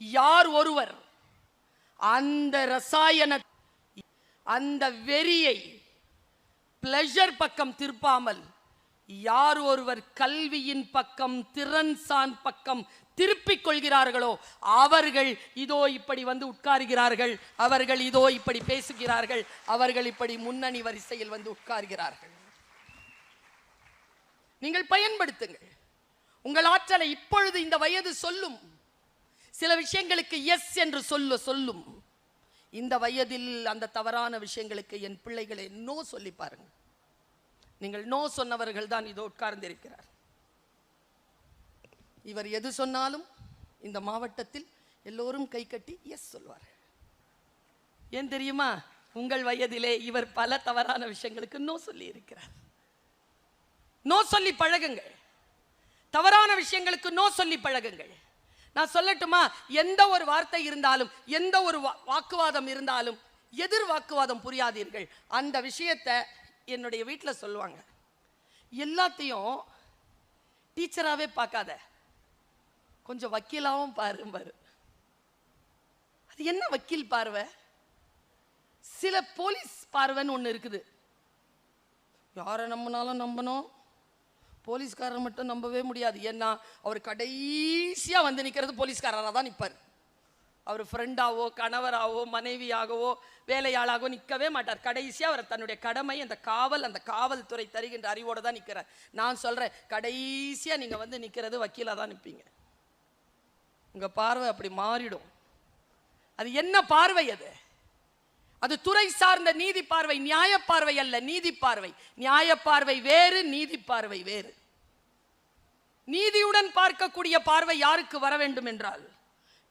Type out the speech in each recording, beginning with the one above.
யார் ஒருவர் அந்த ரசாயன அந்த வெறியை பிளஷர் பக்கம் திருப்பாமல் யார் ஒருவர் கல்வியின் பக்கம் திறன் சான் பக்கம் திருப்பிக் கொள்கிறார்களோ அவர்கள் இதோ இப்படி வந்து உட்காருகிறார்கள் அவர்கள் இதோ இப்படி பேசுகிறார்கள் அவர்கள் இப்படி முன்னணி வரிசையில் வந்து உட்கார்கிறார்கள். நீங்கள் பயன்படுத்துங்கள். உங்கள் ஆற்றலை இப்பொழுது இந்த வயது சொல்லும். சில விஷயங்களுக்கு எஸ் என்று சொல்ல சொல்லும். இந்த வயதில் அந்த தவறான விஷயங்களுக்கு என் பிள்ளைகளை நோ சொல்லி பாருங்க. நீங்கள் நோ சொன்னவர்கள் தான் இதோ உட்கார்ந்திருக்கிறார். இவர் எது சொன்னாலும் இந்த மாவட்டத்தில் எல்லோரும் கை கட்டி எஸ் சொல்வார். ஏன் தெரியுமா? உங்கள் வயதிலே இவர் பல தவறான விஷயங்களுக்கு நோ சொல்லி இருக்கிறார். நோ சொல்லி பழகுங்கள். தவறான விஷயங்களுக்கு நோ சொல்லி பழகுங்கள். நான் சொல்லட்டுமா? எந்த ஒரு வார்த்தை இருந்தாலும் எந்த ஒரு வா- வாக்குவாதம் இருந்தாலும் எதிர் வாக்குவாதம் புரியாதீர்கள். அந்த விஷயத்தை என்னுடைய வீட்டில் சொல்லுவாங்க. எல்லாத்தையும் டீச்சராகவே பார்க்காத. கொஞ்சம் வக்கீலாகவும் பாரும்பாரு பாரு. அது என்ன வக்கீல் பார்வை? சில போலீஸ் பார்வைன்னு ஒன்று இருக்குது. யாரை நம்பினாலும் நம்பணும். போலீஸ்காரர் மட்டும் நம்பவே முடியாது. ஏன்னா அவர் கடைசியாக வந்து நிற்கிறது போலீஸ்காரராக தான் நிற்பார் அவர் ஃப்ரெண்டாவோ கணவராகவோ மனைவியாகவோ வேலையாளாகவோ நிற்கவே மாட்டார். கடைசியாக அவர் தன்னுடைய கடமை அந்த காவல் அந்த காவல்துறை தருகின்ற அறிவோடு தான் நிற்கிறார் நான் சொல்கிறேன் கடைசியாக நீங்கள் வந்து நிற்கிறது வக்கீலாக தான் நிற்பீங்க உங்கள் பார்வை அப்படி மாறிடும். அது என்ன பார்வை அது? அது துறை சார்ந்த நீதி பார்வை நியாய பார்வை அல்ல நீதி பார்வை. நியாய பார்வை வேறு நீதி பார்வை வேறு. நீதியுடன் பார்க்கக்கூடிய பார்வை யாருக்கு வர வேண்டும் என்றால்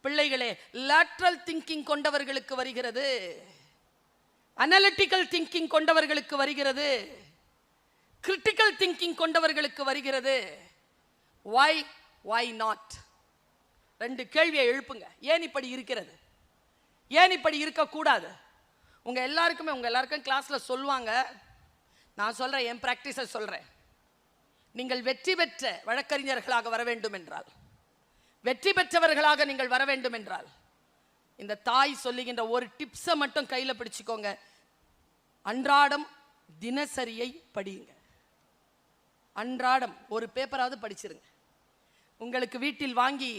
பிள்ளைகளே லேட்ரல் திங்கிங் கொண்டவர்களுக்கு வருகிறது. அனலிட்டிக்கல் திங்கிங் கொண்டவர்களுக்கு வருகிறது. கிரிட்டிக்கல் திங்கிங் கொண்டவர்களுக்கு வருகிறது. வை வை நாட் ரெண்டு கேள்வியை எழுப்புங்க. ஏன் இப்படி இருக்கிறது? ஏன் இப்படி இருக்கக்கூடாது? உங்கள் எல்லாருக்குமே உங்கள் எல்லாருக்கும் கிளாஸில் சொல்லுவாங்க. நான் சொல்கிறேன் என் ப்ராக்டிஸை சொல்கிறேன் நீங்கள் வெற்றி பெற்ற வழக்கறிஞர்களாக வர வேண்டும் என்றால் வெற்றி பெற்றவர்களாக நீங்கள் வர வேண்டும் என்றால் இந்த தாய் சொல்லுகின்ற ஒரு டிப்ஸை மட்டும் கையில் பிடிச்சிக்கோங்க. அன்றாடம் தினசரியை படியுங்க. அன்றாடம் ஒரு பேப்பராவது படிச்சிருங்க. உங்களுக்கு வீட்டில் வாங்கி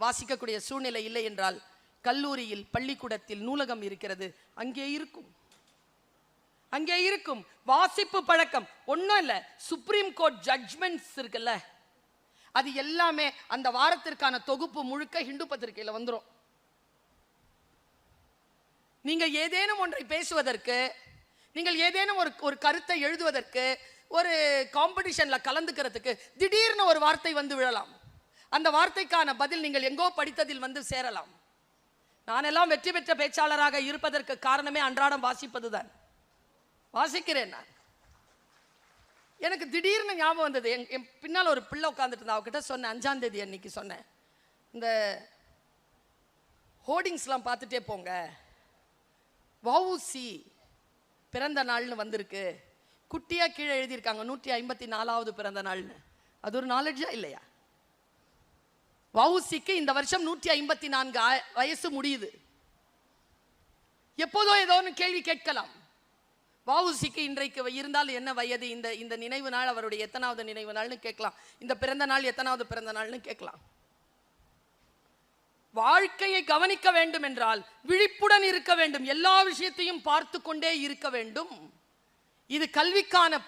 வாசிக்கக்கூடிய சூழ்நிலை இல்லை என்றால் கல்லூரியில் பள்ளிக்கூடத்தில் நூலகம் இருக்கிறது. அங்கே இருக்கும். அங்கே இருக்கும். வாசிப்பு பழக்கம். ஒன்றும் இல்லை. சுப்ரீம் கோர்ட் ஜட்ஜ்மெண்ட்ஸ் இருக்குல்ல. அது எல்லாமே அந்த வாரத்திற்கான தொகுப்பு முழுக்க ஹிந்து பத்திரிகையில் வந்துடும் நீங்கள் ஏதேனும் ஒன்றை பேசுவதற்கு நீங்கள் ஏதேனும் ஒரு ஒரு கருத்தை எழுதுவதற்கு ஒரு காம்படிஷனில் கலந்துக்கிறதுக்கு திடீர்னு ஒரு வார்த்தை வந்து விழலாம். அந்த வார்த்தைக்கான பதில் நீங்கள் எங்கோ படித்ததில் வந்து சேரலாம். நானெல்லாம் வெற்றி பெற்ற பேச்சாளராக இருப்பதற்கு காரணமே அன்றாடம் வாசிப்பதுதான். வாசிக்கிறேன் நான். எனக்கு திடீர்னு ஞாபகம் வந்தது. என் என் பின்னால் ஒரு பிள்ளை உட்காந்துட்டு இருந்தா அவகிட்ட சொன்னேன். அஞ்சாம் தேதி அன்னைக்கு சொன்னேன். இந்த ஹோர்டிங்ஸ்லாம் பார்த்துட்டே போங்க. வவுசி பிறந்த நாள்னு வந்திருக்கு. குட்டியாக கீழே எழுதியிருக்காங்க. நூற்றி ஐம்பத்தி நாலாவது பிறந்த நாள்னு. அது ஒரு நாலேஜா இல்லையா? வவுசிக்கு இந்த வருஷம் நூற்றி ஐம்பத்தி நான்கு வயசு முடியுது. எப்போதோ ஏதோ ஒன்று கேள்வி கேட்கலாம். வவுசிக்கு இன்றைக்கு இருந்தால் என்ன வயது? இந்த இந்த நினைவு நாள் அவருடைய எத்தனாவது நினைவு நாள்னு கேட்கலாம். இந்த பிறந்த நாள் எத்தனாவது பிறந்த நாள்னு கேட்கலாம். வாழ்க்கையை கவனிக்க வேண்டும் என்றால் விழிப்புடன் இருக்க வேண்டும். எல்லா விஷயத்தையும் பார்த்து கொண்டே இருக்க வேண்டும். இது கல்விக்கான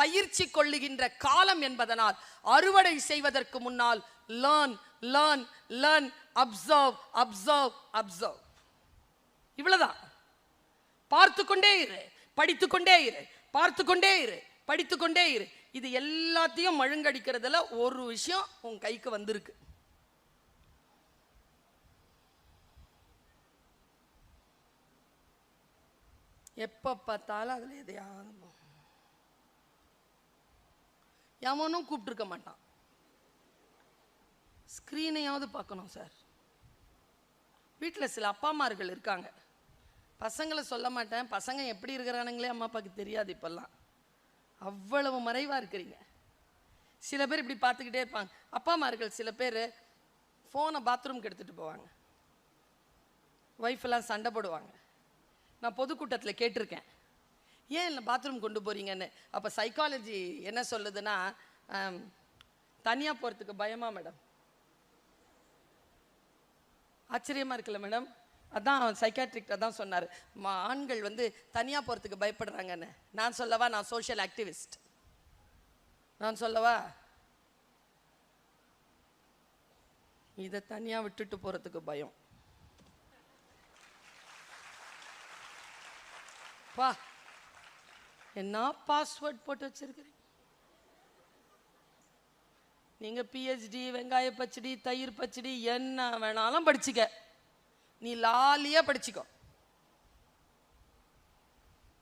பயிற்சி கொள்ளுகின்ற காலம் என்பதனால் அறுவடை செய்வதற்கு முன்னால் learn learn learn observe observe observe இவ்வளவுதான். பார்த்து கொண்டே இரு படித்து கொண்டே இரு பார்த்து கொண்டே இரு படித்து கொண்டே இரு. இது எல்லாத்தையும் மழுங்கடிக்கிறதுல ஒரு விஷயம் உன் கைக்கு வந்திருக்கு. எப்போ பார்த்தாலும் அதில் எதையாவது எவனும் கூப்பிட்டுருக்க மாட்டான். ஸ்க்ரீனையாவது பார்க்கணும் சார். வீட்டில் சில அப்பா அம்மார்கள் இருக்காங்க. பசங்களை சொல்ல மாட்டேன். பசங்க எப்படி இருக்கிறானுங்களே அம்மா அப்பாவுக்கு தெரியாது இப்போல்லாம். அவ்வளவு மறைவாக இருக்கிறீங்க. சில பேர் இப்படி பார்த்துக்கிட்டே இருப்பாங்க. அப்பா அம்மார்கள் சில பேர் ஃபோனை பாத்ரூம்க்கு எடுத்துகிட்டு போவாங்க. ஒய்ஃப் எல்லாம் சண்டை போடுவாங்க. நான் பொதுக்கூட்டத்தில் கேட்டிருக்கேன். ஏன் இல்லை பாத்ரூம் கொண்டு போகிறீங்கன்னு அப்போ சைக்காலஜி என்ன சொல்லுதுன்னா தனியாக போகிறதுக்கு பயமா மேடம் ஆச்சரியமாக இருக்குல்ல மேடம் அதான் சைக்காட்ரிக்ட் அதான் சொன்னார். ஆண்கள் வந்து தனியாக போகிறதுக்கு பயப்படுறாங்கன்னு. நான் சொல்லவா நான் சோஷியல் ஆக்டிவிஸ்ட் நான் சொல்லவா? இதை தனியாக விட்டுட்டு போகிறதுக்கு பயம். பா என்ன பாஸ்வேர்ட் போட்டு வச்சிருக்கிறீங்க? நீங்கள் பிஹெச்டி வெங்காய பச்சடி தயிர் பச்சடி என்ன வேணாலும் படிச்சுக்க. நீ லாலியாக படிச்சுக்கோ.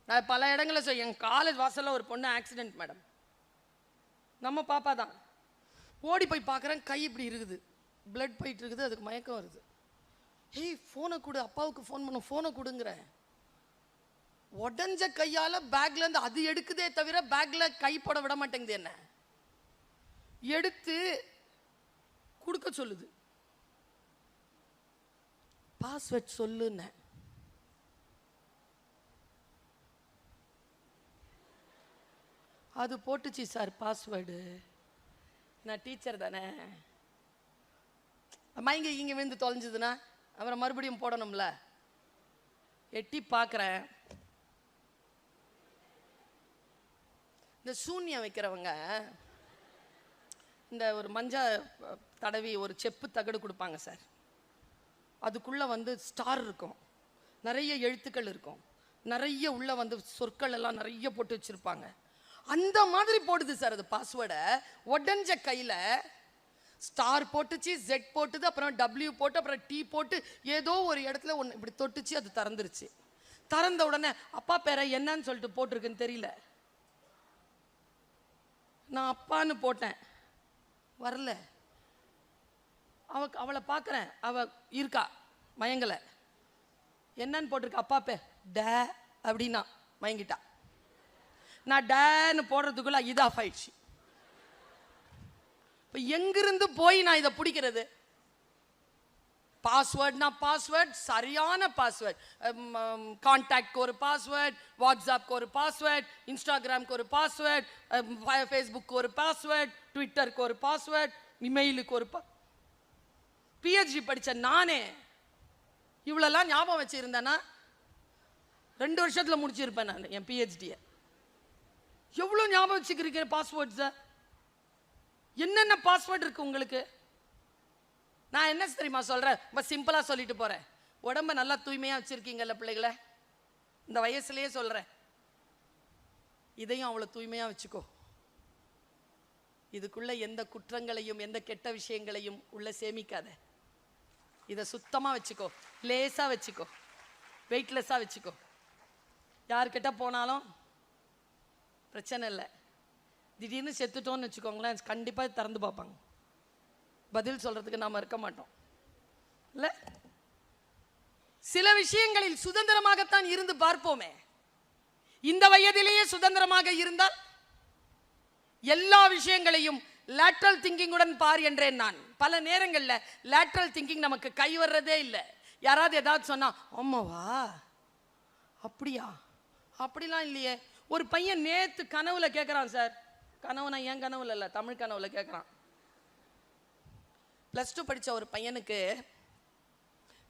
நான் பல இடங்களில் சொல் என் காலேஜ் வாசலில் ஒரு பொண்ணு ஆக்சிடென்ட் மேடம் நம்ம பாப்பா தான். ஓடி போய் பார்க்குறேன் கை இப்படி இருக்குது. பிளட் போயிட்டு இருக்குது அதுக்கு மயக்கம் வருது. ஏய் ஃபோனை கொடு அப்பாவுக்கு ஃபோன் பண்ண ஃபோனை கொடுங்கிறேன். உடஞ்ச கையால பேக்ல இருந்து அது எடுக்குதே தவிர பேக்ல கை போட விட மாட்டேங்குது என்ன? எடுத்து கொடுக்க சொல்லுது. பாஸ்வேர்ட் சொல்லுன்னு. அது போட்டுச்சு சார் பாஸ்வேர்டு நான் டீச்சர் தானே. அம்மா இங்கே இங்கே விழுந்து தொலைஞ்சதுன்னா அப்புறம் மறுபடியும் போடணும்ல? எட்டி பார்க்குறேன் இந்த சூன்யம் வைக்கிறவங்க இந்த ஒரு மஞ்சா தடவி ஒரு செப்பு தகடு கொடுப்பாங்க சார். அதுக்குள்ளே வந்து ஸ்டார் இருக்கும். நிறைய எழுத்துக்கள் இருக்கும். நிறைய உள்ளே வந்து சொற்கள் எல்லாம் நிறைய போட்டு வச்சுருப்பாங்க. அந்த மாதிரி போடுது சார் அது பாஸ்வேர்டை உடஞ்ச கையில் ஸ்டார் போட்டுச்சு ஜெட் போட்டுது அப்புறம் டபிள்யூ போட்டு அப்புறம் டி போட்டு ஏதோ ஒரு இடத்துல ஒன்று இப்படி தொட்டுச்சு அது திறந்துருச்சு. திறந்த உடனே அப்பா பேரை என்னன்னு சொல்லிட்டு போட்டிருக்குன்னு தெரியல. நான் அப்பான்னு போட்டேன். வரல. அவ அவளை பார்க்குறேன். அவள் இருக்கா? மயங்கலை. என்னன்னு போட்டிருக்க? அப்பா பே டே அப்படின்னா மயங்கிட்டா. நான் டேன்னு போடுறதுக்குள்ள இது ஆஃப் ஆயிடுச்சு. இப்போ எங்கிருந்து போய் நான் இதை பிடிக்கிறது? பாஸ்வேர்ட்னா பாஸ்வேர்ட் சரியான பாஸ்வேர்ட் கான்டாக்ட்க்கு ஒரு பாஸ்வேர்ட் வாட்ஸ்அப்க்கு ஒரு பாஸ்வேர்ட் இன்ஸ்டாகிராம்க்கு ஒரு பாஸ்வேர்ட் ஃபேஸ்புக்கு ஒரு பாஸ்வேர்ட் ட்விட்டருக்கு ஒரு பாஸ்வேர்ட் இமெயிலுக்கு ஒரு பா பிஹெச்டி படித்த நானே இவ்வளோலாம் ஞாபகம் வச்சுருந்தேன்னா ரெண்டு வருஷத்தில் முடிச்சிருப்பேன் நான் என் பிஹெச்டியை எவ்வளோ ஞாபகம் வச்சுக்கிறீங்க பாஸ்வேர்ட்ஸை என்னென்ன பாஸ்வேர்ட் இருக்குது உங்களுக்கு? நான் என்ன தெரியுமா சொல்கிறேன் ரொம்ப சிம்பிளாக சொல்லிட்டு போகிறேன் உடம்ப நல்லா தூய்மையாக வச்சுருக்கீங்கல்ல பிள்ளைகளை? இந்த வயசுலேயே சொல்கிறேன் இதையும் அவ்வளோ தூய்மையாக வச்சுக்கோ. இதுக்குள்ளே எந்த குற்றங்களையும் எந்த கெட்ட விஷயங்களையும் உள்ள சேமிக்காத. இதை சுத்தமாக வச்சுக்கோ. லேசாக வச்சுக்கோ. வெயிட்லெஸ்ஸாக வச்சுக்கோ. யார்கிட்ட போனாலும் பிரச்சனை இல்லை. திடீர்னு செத்துட்டோம்னு வச்சுக்கோங்களேன் கண்டிப்பாக திறந்து பார்ப்பாங்க. பதில் சொல்றதுக்கு நாம இருக்க மாட்டோம். இல்லை? சில விஷயங்களில் சுதந்திரமாகத்தான் இருந்து பார்ப்போமே. இந்த வயதிலேயே சுதந்திரமாக இருந்தால் எல்லா விஷயங்களையும் லேட்ரல் திங்கிங்குடன் பார் என்றேன் நான். பல நேரங்கள்ல லேட்ரல் திங்கிங் நமக்கு கை வர்றதே இல்லை. யாராவது ஏதாவது சொன்னா ஆமாவா அப்படியா? அப்படிலாம் இல்லையே. ஒரு பையன் நேத்து கனவுல கேட்குறான் சார். கனவுனா என் கனவுல இல்லை தமிழ் கனவுல கேட்குறான் ப்ளஸ் டூ படித்த ஒரு பையனுக்கு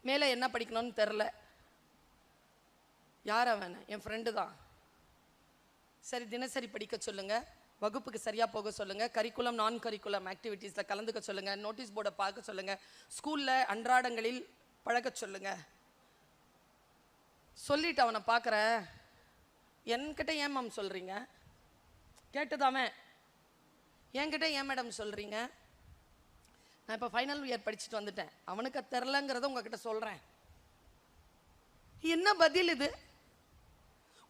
மேலே என்ன படிக்கணும்னு தெரில யார் அவன்? என் ஃப்ரெண்டு தான். சரி தினசரி படிக்க சொல்லுங்கள் வகுப்புக்கு சரியாக போக சொல்லுங்கள் கரிக்குலம் நான் கரிக்குலம் ஆக்டிவிட்டீஸில் கலந்துக்க சொல்லுங்கள் நோட்டீஸ் போர்டை பார்க்க சொல்லுங்கள் ஸ்கூலில் அன்றாடங்களில் பழக சொல்லுங்கள் சொல்லிட்டு அவனை பார்க்குறேன் என்கிட்ட ஏன் மேம் சொல்கிறீங்க கேட்டதாமே. என்கிட்ட ஏன் மேடம் சொல்கிறீங்க நான் இப்போ ஃபைனல் இயர் படிச்சுட்டு வந்துட்டேன். அவனுக்கு தெரிலங்கிறத உங்ககிட்ட சொல்கிறேன் என்ன பதில் இது?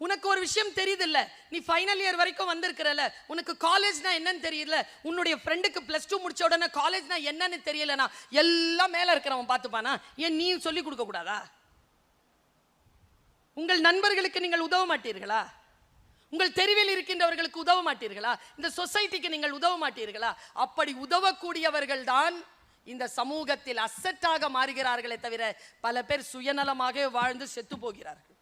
உனக்கு ஒரு விஷயம் தெரியுதுல்ல? நீ ஃபைனல் இயர் வரைக்கும் வந்திருக்கிறல உனக்கு காலேஜ்னா என்னன்னு தெரியல உன்னுடைய ஃப்ரெண்டுக்கு ப்ளஸ் டூ முடிச்ச உடனே காலேஜ்னா என்னன்னு தெரியலனா எல்லாம் மேலே இருக்கிறவன் பார்த்துப்பானா? ஏன் நீ சொல்லி கொடுக்கக்கூடாதா உங்கள் நண்பர்களுக்கு நீங்கள் உதவ மாட்டீர்களா? உங்கள் தெருவில் இருக்கின்றவர்களுக்கு உதவ மாட்டீர்களா? இந்த சொசைட்டிக்கு நீங்கள் உதவ மாட்டீர்களா? அப்படி உதவக்கூடியவர்கள் தான் இந்த சமூகத்தில் அசட்டாக மாறுகிறார்களே தவிர பல பேர் சுயநலமாக வாழ்ந்து செத்து போகிறார்கள்.